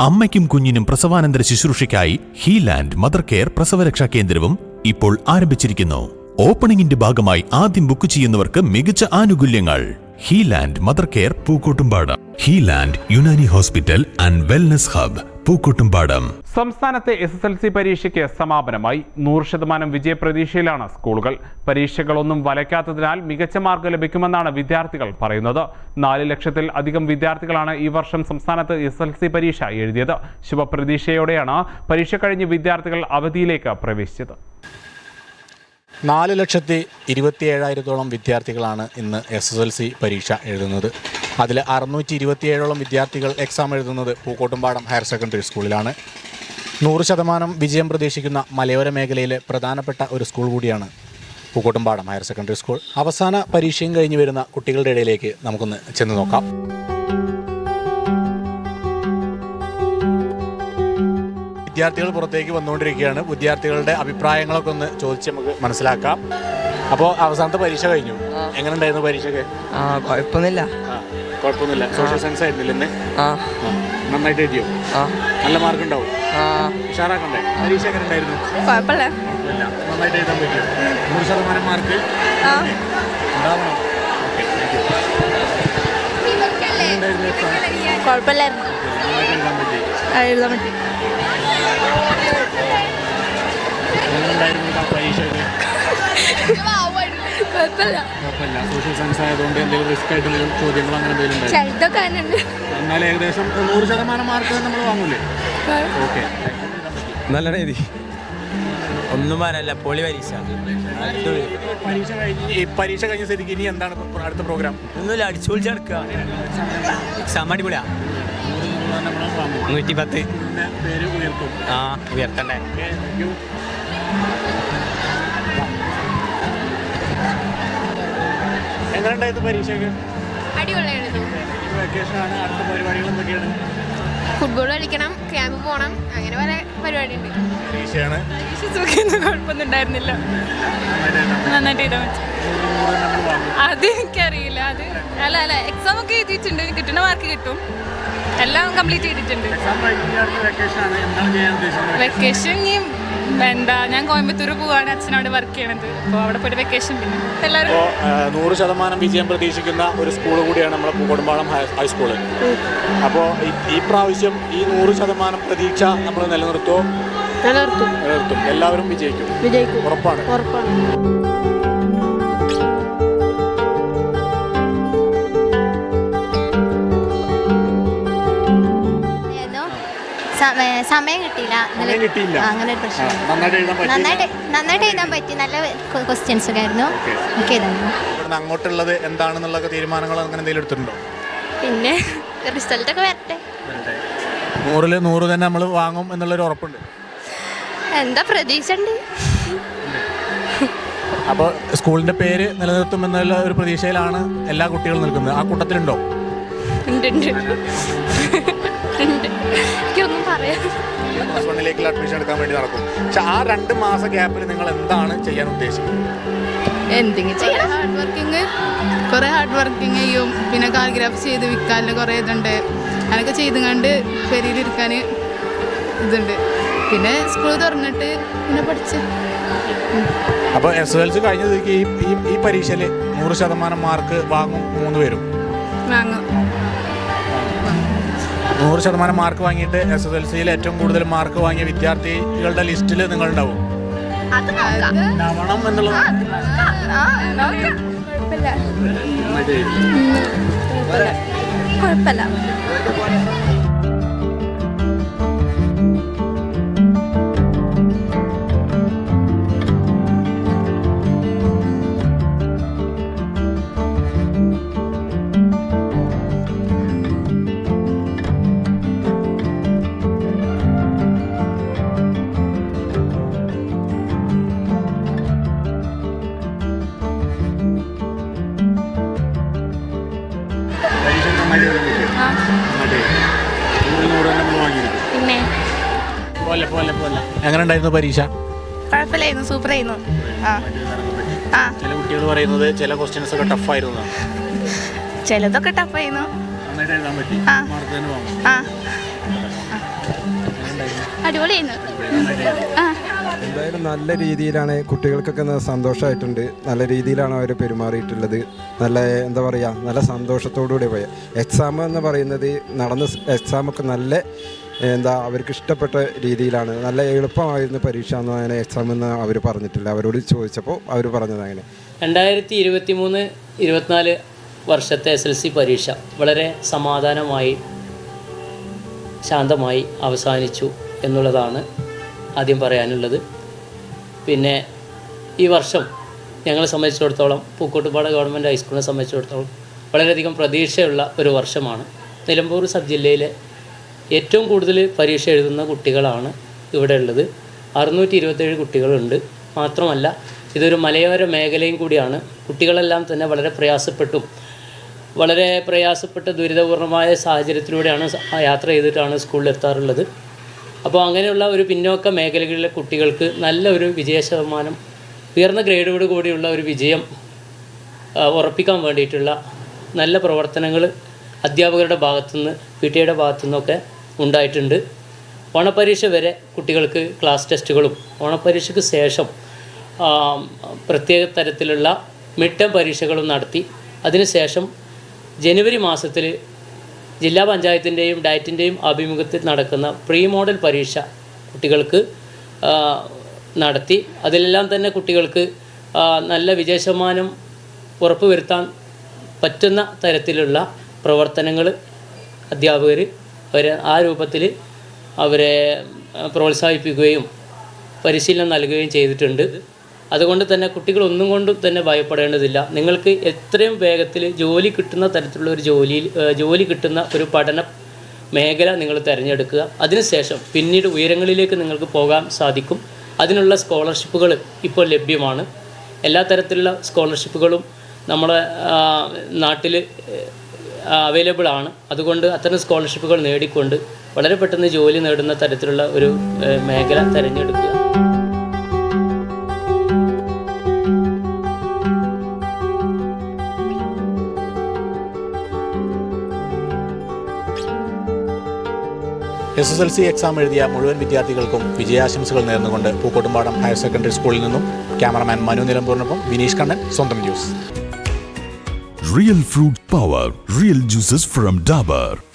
അമ്മയ്ക്കും കുഞ്ഞിനും പ്രസവാനന്തര ശുശ്രൂഷയ്ക്കായി ഹീലാൻഡ് mother care പ്രസവരക്ഷാ കേന്ദ്രവും ഇപ്പോൾ ആരംഭിച്ചിരിക്കുന്നു. ഓപ്പണിംഗിന്റെ ഭാഗമായി ആദ്യം ബുക്ക് ചെയ്യുന്നവർക്ക് മികച്ച ആനുകൂല്യങ്ങൾ. Healand mother care Pookkottumpadam. Healand Unani hospital and wellness hub. Pookkottumpadam. സംസ്ഥാനത്തെ എസ് എസ് എൽ സി പരീക്ഷയ്ക്ക് സമാപനമായി നൂറ് ശതമാനം വിജയപ്രതീക്ഷയിലാണ് സ്കൂളുകൾ. പരീക്ഷകളൊന്നും വലയ്ക്കാത്തതിനാൽ മികച്ച മാർക്ക് ലഭിക്കുമെന്നാണ് വിദ്യാർത്ഥികൾ പറയുന്നത്. നാല് ലക്ഷത്തിൽ അധികം വിദ്യാർത്ഥികളാണ് ഈ വർഷം സംസ്ഥാനത്ത് എസ് എൽ സി പരീക്ഷ എഴുതിയത്. ശുഭപ്രതീക്ഷയോടെയാണ് പരീക്ഷ കഴിഞ്ഞ് വിദ്യാർത്ഥികൾ അവധിയിലേക്ക് പ്രവേശിച്ചത്. നാല് ലക്ഷത്തി ഇരുപത്തി ഏഴായിരത്തോളം വിദ്യാർത്ഥികളാണ് ഇന്ന് എസ് എസ് എൽ സി പരീക്ഷ എഴുതുന്നത്. അതിൽ അറുന്നൂറ്റി ഇരുപത്തിയേഴോളം വിദ്യാർത്ഥികൾ എക്സാം എഴുതുന്നത് പൂക്കോട്ടുംപാടം ഹയർ സെക്കൻഡറി സ്കൂളിലാണ് നൂറ് ശതമാനം വിജയം പ്രതീക്ഷിക്കുന്ന മലയോര മേഖലയിലെ പ്രധാനപ്പെട്ട ഒരു സ്കൂൾ കൂടിയാണ് പൂക്കോട്ടുംപാടം ഹയർ സെക്കൻഡറി സ്കൂൾ അവസാന പരീക്ഷയും കഴിഞ്ഞ് വരുന്ന കുട്ടികളുടെ ഇടയിലേക്ക് നമുക്കൊന്ന് ചെന്ന് നോക്കാം. വിദ്യാർത്ഥികൾ പുറത്തേക്ക് വന്നുകൊണ്ടിരിക്കുകയാണ്. വിദ്യാർത്ഥികളുടെ അഭിപ്രായങ്ങളൊക്കെ ഒന്ന് ചോദിച്ച് നമുക്ക് മനസ്സിലാക്കാം. അപ്പോൾ അവസാനത്തെ പരീക്ഷ കഴിഞ്ഞു. എങ്ങനെ ഉണ്ടായിരുന്നു പരീക്ഷയൊക്കെ? ആ കുഴപ്പമൊന്നുമില്ല കുഴപ്പമൊന്നുമില്ല സോഷ്യൽ സയൻസ് ആയിരുന്നില്ല ഇന്ന് ആ. നന്നായിട്ട് എഴുതിയോ? ആ. നല്ല മാർക്ക് ഉണ്ടാവും. ആ. ഉഷാറാക്കണ്ടേ? പരീക്ഷ എങ്ങനെ ഉണ്ടായിരുന്നു? കുഴപ്പമില്ല നന്നായിട്ട് എഴുതാൻ പറ്റും നൂറ് ശതമാനം മാർക്ക് ഉണ്ടാവണം? കുഴപ്പമില്ലായിരുന്നു എഴുതാൻ പറ്റി. ആ, എഴുതാൻ പറ്റി എങ്ങനെയുണ്ടായിരുന്നു ആ പരീക്ഷയൊക്കെ കുഴപ്പമില്ല. കുഴപ്പമില്ല സോഷ്യൽ സയൻസ് ആയതുകൊണ്ട് എന്തെങ്കിലും റിസ്ക് ആയിട്ട് എന്തെങ്കിലും ചോദ്യങ്ങൾ അങ്ങനെ എന്തെങ്കിലും ഉണ്ടായിരുന്നു ചെറുതൊക്കെ അതിനുണ്ട് എന്നാൽ ഏകദേശം നൂറ് ശതമാനം മാർക്ക് നമ്മൾ വാങ്ങൂലേ? ഓക്കെ. നല്ല രീതി. ഒന്നും പറയാനല്ല പൊളി പരീക്ഷ. പരീക്ഷ കഴിഞ്ഞ് ഈ പരീക്ഷ കഴിഞ്ഞ സ്ഥിതിക്ക് ഇനി എന്താണ് ഇപ്പൊ അടുത്ത പ്രോഗ്രാം ഒന്നുമില്ല അടിച്ചു നടക്കുക. എക്സാം അടിപൊളിയാ. നൂറ്റി പത്ത് പേര് ഉയർത്തും. ആ ഉയർത്തണ്ടേ. ഓക്കെ താങ്ക് യു എങ്ങനെ ഉണ്ടായിരുന്നു പരീക്ഷയൊക്കെ? അടിപൊളിയായിരുന്നു. വെക്കേഷൻ ആണ് അടുത്ത പരിപാടികൾ എന്തൊക്കെയാണ്? ഫുട്ബോൾ കളിക്കണം ക്യാമ്പ് പോകണം അങ്ങനെ പല പരിപാടി ഉണ്ട് കുഴപ്പമൊന്നും ഉണ്ടായിരുന്നില്ല. നന്നായിട്ട് അത് എനിക്കറിയില്ല. അത് അല്ല അല്ല എക്സാം ഒക്കെ എഴുതിയിട്ടുണ്ട്. കിട്ടുന്ന മാർക്ക് കിട്ടും. എല്ലാം കംപ്ലീറ്റ് ചെയ്തിട്ടുണ്ട്. വെക്കേഷൻ ആണ്. എന്താണ് ചെയ്യാൻ ഉദ്ദേശിക്കുന്നത്? വെക്കേഷൻ ഇനി എന്താ ഞാൻ കോയമ്പത്തൂർ പോവാണ്. അച്ഛനോട് വർക്ക് ചെയ്യണത്. അപ്പോൾ അവിടെ പോയിട്ട് വെക്കേഷൻ പിന്നെ. എല്ലാവരും അപ്പോൾ നൂറ് ശതമാനം വിജയം പ്രതീക്ഷിക്കുന്ന ഒരു സ്കൂൾ കൂടിയാണ് നമ്മുടെ പൂക്കോടുംപാളം ഹൈസ്കൂൾ ഹൈസ്കൂൾ അപ്പോൾ ഈ പ്രാവശ്യം ഈ നൂറ് ശതമാനം പ്രതീക്ഷ നമ്മൾ നിലനിർത്തുമോ നിലനിർത്തും. നിലനിർത്തും. എല്ലാവരും വിജയിക്കും. വിജയിക്കും. ഉറപ്പാണ്. ഉറപ്പാണ്. സമയ- സമയം കിട്ടിയില്ല. ഇന്നലെ- സമയം കിട്ടിയില്ല. അങ്ങനെ ഒരു പ്രശ്നം. നന്നായിട്ട് എഴുതാൻ പറ്റില്ല നന്നായിട്ട് നന്നായിട്ട് എഴുതാൻ പറ്റി. നല്ല ക്വസ്റ്റ്യൻസ് ഒക്കെ ആയിരുന്നു. ഓക്കെ. അങ്ങോട്ടുള്ളത് എന്താണെന്നുള്ള തീരുമാനങ്ങൾ അങ്ങനെ എന്തെങ്കിലും എടുത്തിട്ടുണ്ടോ? പിന്നെ റിസൾട്ട് ഒക്കെ വരട്ടെ. നൂറിൽ നൂറ് തന്നെ നമ്മൾ വാങ്ങും എന്നുള്ളൊരു ഉറപ്പുണ്ട്. എന്താ പ്രതീക്ഷ ഉണ്ട് അപ്പോൾ സ്കൂളിന്റെ പേര് നിലനിർത്തും എന്നുള്ള ഒരു പ്രതീക്ഷയിലാണ് എല്ലാ കുട്ടികളും നിൽക്കുന്നത്. ആ കൂട്ടത്തിലുണ്ടോ? ഉണ്ട് ഉണ്ട്. ഉണ്ട്. എനിക്കൊന്നും പറയാം പ്ലസ് വണ്ണിലേക്കുള്ള അഡ്മിഷൻ എടുക്കാൻ വേണ്ടി നടക്കും. പക്ഷെ ആ രണ്ട് മാസ ഗ്യാപ്പിൽ നിങ്ങൾ എന്താണ് ചെയ്യാൻ ഉദ്ദേശിക്കുന്നത്? എന്തെങ്കിലും ചെയ്യണം ഹാർഡ് വർക്കിംഗ് കുറേ ഹാർഡ് വർക്കിംഗ് ചെയ്യും. പിന്നെ കാലിഗ്രാഫ് ചെയ്ത് വിൽക്കാനുള്ള കുറേ ഇതുണ്ട്. അതൊക്കെ ചെയ്തുകൊണ്ട് പെരിയിലിരിക്കാൻ ഇതുണ്ട്. പിന്നെ സ്കൂൾ തുറന്നിട്ട് പിന്നെ പഠിച്ച്. അപ്പോൾ എസ് എൽ സി കഴിഞ്ഞ ഈ ഈ ഈ പരീക്ഷയിൽ നൂറ് ശതമാനം മാർക്ക് വാങ്ങും മൂന്ന് പേരും. വാങ്ങും. നൂറ് ശതമാനം മാർക്ക് വാങ്ങിയിട്ട് എസ് എസ് എൽ സിയിൽ ഏറ്റവും കൂടുതൽ മാർക്ക് വാങ്ങിയ വിദ്യാർത്ഥികളുടെ ലിസ്റ്റിൽ നിങ്ങൾ ഉണ്ടാവും അത് നോക്കാം. ഉണ്ടാവണം എന്നുള്ളത്. കുഴപ്പമില്ല. പിന്നെ? എങ്ങനെ ഉണ്ടായിരുന്നു പരീക്ഷ? കുഴപ്പമില്ലായിരുന്നു സൂപ്പർ ആയിരുന്നു ആ. ചില കുട്ടികൾ പറയുന്നത് ചില ക്വസ്റ്റ്യൻസ് ഒക്കെ ടഫ് ആയിരുന്നു. ചിലതൊക്കെ ടഫായിരുന്നു നന്നായിട്ട് എഴുതാൻ പറ്റി. ആ. തന്നെ വാങ്ങും ആ. അടിപൊളിയായിരുന്നു. ആ. എന്തായാലും നല്ല രീതിയിലാണ് കുട്ടികൾക്കൊക്കെ സന്തോഷമായിട്ടുണ്ട് നല്ല രീതിയിലാണ് അവർ പെരുമാറിയിട്ടുള്ളത്. നല്ല എന്താ പറയുക നല്ല സന്തോഷത്തോടുകൂടി പോയ. എക്സാം എന്ന് പറയുന്നത് നടന്ന എക്സാമൊക്കെ നല്ല എന്താ അവർക്ക് ഇഷ്ടപ്പെട്ട രീതിയിലാണ്. നല്ല എളുപ്പമായിരുന്നു പരീക്ഷ എന്ന് അങ്ങനെ എക്സാം എന്ന് അവർ പറഞ്ഞിട്ടില്ല. അവരോട് ചോദിച്ചപ്പോൾ അവർ പറഞ്ഞത് അങ്ങനെ. രണ്ടായിരത്തി ഇരുപത്തി മൂന്ന് ഇരുപത്തിനാല് വർഷത്തെ എസ് എൽ സി പരീക്ഷ വളരെ സമാധാനമായി ശാന്തമായി അവസാനിച്ചു എന്നുള്ളതാണ് ആദ്യം പറയാനുള്ളത്. പിന്നെ ഈ വർഷം ഞങ്ങളെ സംബന്ധിച്ചിടത്തോളം പൂക്കോട്ടുപാട് ഗവൺമെന്റ് ഹൈസ്കൂളിനെ സംബന്ധിച്ചിടത്തോളം വളരെയധികം പ്രതീക്ഷയുള്ള ഒരു വർഷമാണ്. നിലമ്പൂർ സബ് ജില്ലയിലെ ഏറ്റവും കൂടുതൽ പരീക്ഷ എഴുതുന്ന കുട്ടികളാണ് ഇവിടെ ഉള്ളത്. അറുന്നൂറ്റി ഇരുപത്തേഴ് കുട്ടികളുണ്ട്. മാത്രമല്ല ഇതൊരു മലയോര മേഖലയും കൂടിയാണ്. കുട്ടികളെല്ലാം തന്നെ വളരെ പ്രയാസപ്പെട്ടും വളരെ പ്രയാസപ്പെട്ട ദുരിതപൂർണമായ സാഹചര്യത്തിലൂടെയാണ് യാത്ര ചെയ്തിട്ടാണ് സ്കൂളിൽ എത്താറുള്ളത്. അപ്പോൾ അങ്ങനെയുള്ള ഒരു പിന്നോക്ക മേഖലകളിലെ കുട്ടികൾക്ക് നല്ല ഒരു വിജയ ശതമാനം ഉയർന്ന ഗ്രേഡോട് കൂടിയുള്ള ഒരു വിജയം ഉറപ്പിക്കാൻ വേണ്ടിയിട്ടുള്ള നല്ല പ്രവർത്തനങ്ങൾ അധ്യാപകരുടെ ഭാഗത്തുനിന്ന് പി ടി എയുടെ ഭാഗത്തുനിന്നൊക്കെ ഉണ്ടായിട്ടുണ്ട്. ഓണപ്പരീക്ഷ വരെ കുട്ടികൾക്ക് ക്ലാസ് ടെസ്റ്റുകളും ഓണപ്പരീക്ഷയ്ക്ക് ശേഷം പ്രത്യേക തരത്തിലുള്ള മിഡ് ടേം പരീക്ഷകളും നടത്തി. അതിനുശേഷം ജനുവരി മാസത്തിൽ ജില്ലാ പഞ്ചായത്തിന്റെയും ഡയറ്റിന്റെയും ആഭിമുഖ്യത്തിൽ നടക്കുന്ന പ്രീ മോഡൽ പരീക്ഷ കുട്ടികൾക്ക് നടത്തി. അതിലെല്ലാം തന്നെ കുട്ടികൾക്ക് നല്ല വിജയശതമാനം ഉറപ്പുവരുത്താൻ പറ്റുന്ന തരത്തിലുള്ള പ്രവർത്തനങ്ങൾ അധ്യാപകർ അവരെ ആ രൂപത്തിൽ അവരെ പ്രോത്സാഹിപ്പിക്കുകയും പരിശീലനം നൽകുകയും ചെയ്തിട്ടുണ്ട്. അതുകൊണ്ട് തന്നെ കുട്ടികൾ ഒന്നും കൊണ്ടും തന്നെ ഭയപ്പെടേണ്ടതില്ല. നിങ്ങൾക്ക് എത്രയും വേഗത്തിൽ ജോലി കിട്ടുന്ന തരത്തിലുള്ള ഒരു ജോലിയിൽ ജോലി കിട്ടുന്ന ഒരു പഠന മേഖല നിങ്ങൾ തിരഞ്ഞെടുക്കുക. അതിനുശേഷം പിന്നീട് ഉയരങ്ങളിലേക്ക് നിങ്ങൾക്ക് പോകാൻ സാധിക്കും. അതിനുള്ള സ്കോളർഷിപ്പുകൾ ഇപ്പോൾ ലഭ്യമാണ്. എല്ലാ തരത്തിലുള്ള സ്കോളർഷിപ്പുകളും നമ്മുടെ നാട്ടിൽ അവൈലബിൾ ആണ്. അതുകൊണ്ട് അത്തരം സ്കോളർഷിപ്പുകൾ നേടിക്കൊണ്ട് വളരെ പെട്ടെന്ന് ജോലി നേടുന്ന തരത്തിലുള്ള ഒരു മേഖല തിരഞ്ഞെടുക്കുക. S S L C exam എഴുതിയ മുഴുവൻ വിദ്യാർത്ഥികൾക്കും വിജയാശംസകൾ നേർന്നുകൊണ്ട് പൂക്കോട്ടുംപാടം ഹയർ സെക്കൻഡറി സ്കൂളിൽ നിന്നും ക്യാമറമാൻ മനു നിലമ്പൂരിനൊപ്പം വിനീഷ് കണ്ണൻ സ്വന്തം news real fruit power real juices from Dabur.